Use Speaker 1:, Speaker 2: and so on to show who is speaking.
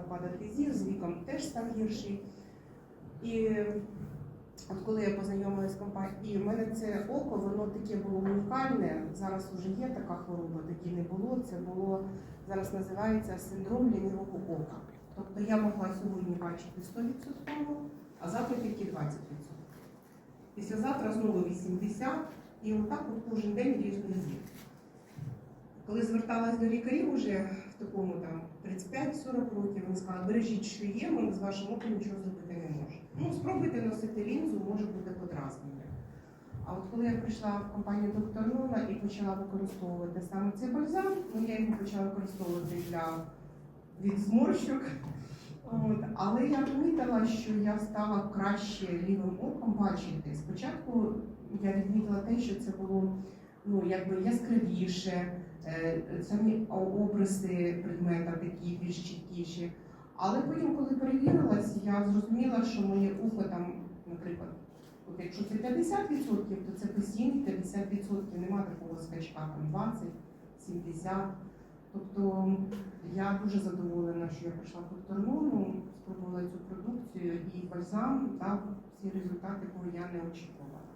Speaker 1: падати зір, з віком теж став гірший. І от коли я познайомилася з компанією, і в мене це око, воно таке було унікальне. Зараз вже є така хвороба, такі не було. Це було зараз називається синдром лінивого ока. Тобто я могла сьогодні бачити 100%, а завтра тільки 20%. Післязавтра знову 80%, і отак от кожен день різний зір. Коли зверталась до лікарів уже в такому там 35-40 років, вони сказали, бережіть, що є, ми з вашим оком нічого зробити не можемо. Ну, спробуйте носити лінзу, може бути подразнення. А от коли я прийшла в компанію доктор Нона і почала використовувати саме цей бальзам, ну я його почала використовувати для від зморщок. От. Але я помітила, що я стала краще лівим оком бачити. Спочатку я відмітила те, що це було ну, якби яскравіше, е, самі обриси предмета такі більш чіткіші. Але потім, коли перевірилась, я зрозуміла, що моє ухо там, наприклад, от якщо це 50%, то це постійно 50%, немає такого скачка, там 20, 70. Тобто я дуже задоволена, що я прийшла в спробувала цю продукцію і бальзам дав всі результати, якого я не очікувала.